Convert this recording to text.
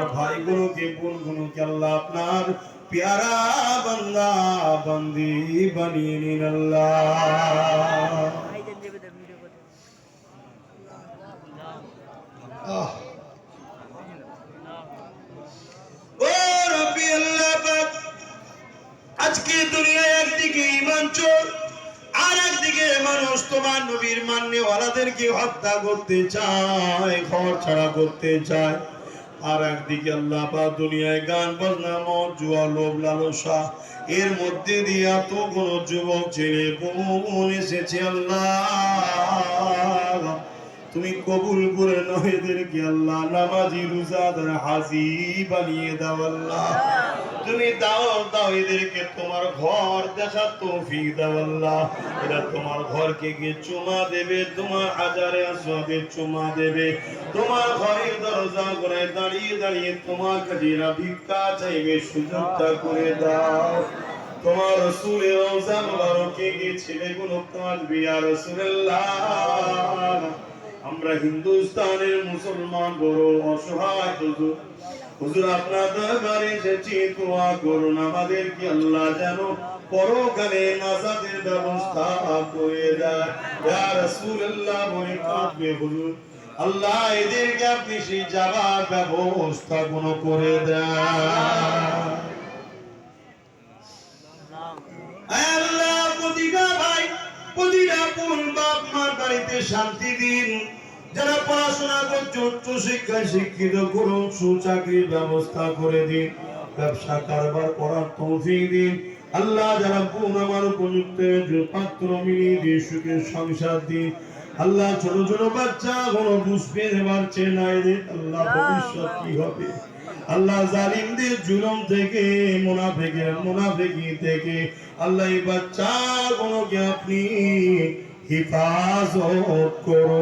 আমার ভাইগুলোকে বোনগুলোকে আল্লাহ আপনার? প্যারা বান্দা, বান্দি বানিয়ে নিন আজকে দুনিয়ায় একদিকে ইমান চোর, আর একদিকে মানুষ তোমার নবীর মান্যওয়ালাদেরকে হত্যা করতে চায়, ঘর ছাড়া করতে চায়। আর একদিকে আল্লাহ দুনিয়ায় গান, বাজনা মদ জুয়া, লোভ, লালসা, এর মধ্যে দিয়ে তো কোন যুবক ছেলে বহু এসেছে আল্লাহ। তুমি কবুল করে নাও এদেরকে আল্লাহ। নামাজি, রোজাদার, হাজি বানিয়ে দাও আল্লাহ। তুমি দাও দাও এদেরকে তোমার ঘর দেখার তৌফিক দাও আল্লাহ। এরা তোমার ঘরকে গিয়ে চুমা দেবে, তোমার হাজারে আসবে চুমা দেবে। তোমার ঘরের দরজা করে দাঁড়িয়ে দাঁড়িয়ে তোমার কাছে এরা ভিক্ষা চাইবে, সুযোগটা করে দাও। তোমার রসুলের রোজা মুবারকে গিয়ে ছেলেগুলো কাঁদবে আর রসুল্লাহ আমরা হিন্দুস্তানের মুসলমান, বড় অসহায় হুজুর। হুজুর, আপনার এসেছি, দোয়া করুন। আমাদের কি আল্লাহ যেন পরকালে নাজাদের ব্যবস্থা করে দেয়। বলে কাঁদবে হুজুর, আল্লাহ এদেরকে আপনি সেই ব্যবস্থা কোন করে দেয় প্রতিটা ভাই, প্রতিটা বোন, বাপ, মার বাড়িতে শান্তি দিন। যারা পড়াশোনা করছে, উচ্চ শিক্ষায় শিক্ষিত করুন সুচাকরির ব্যবস্থা করে দিন। ব্যবসা কারবার করার তৌফিক দিন। আল্লাহ যারা বোন আমার উপযুক্ত পাত্র মিলিয়ে দিয়ে সুখের সংসার দিন। আল্লাহ ছোট ছোট বাচ্চা কোনো বুঝতে পারছে না এদের আল্লাহ ভবিষ্যৎ কি হবে। আল্লাহ জালিমদের জুলুম থেকে মুনাফিকের মুনাফিকি থেকে আল্লাহ এই বাচ্চা গুলোকে আপনি হিফাজত করো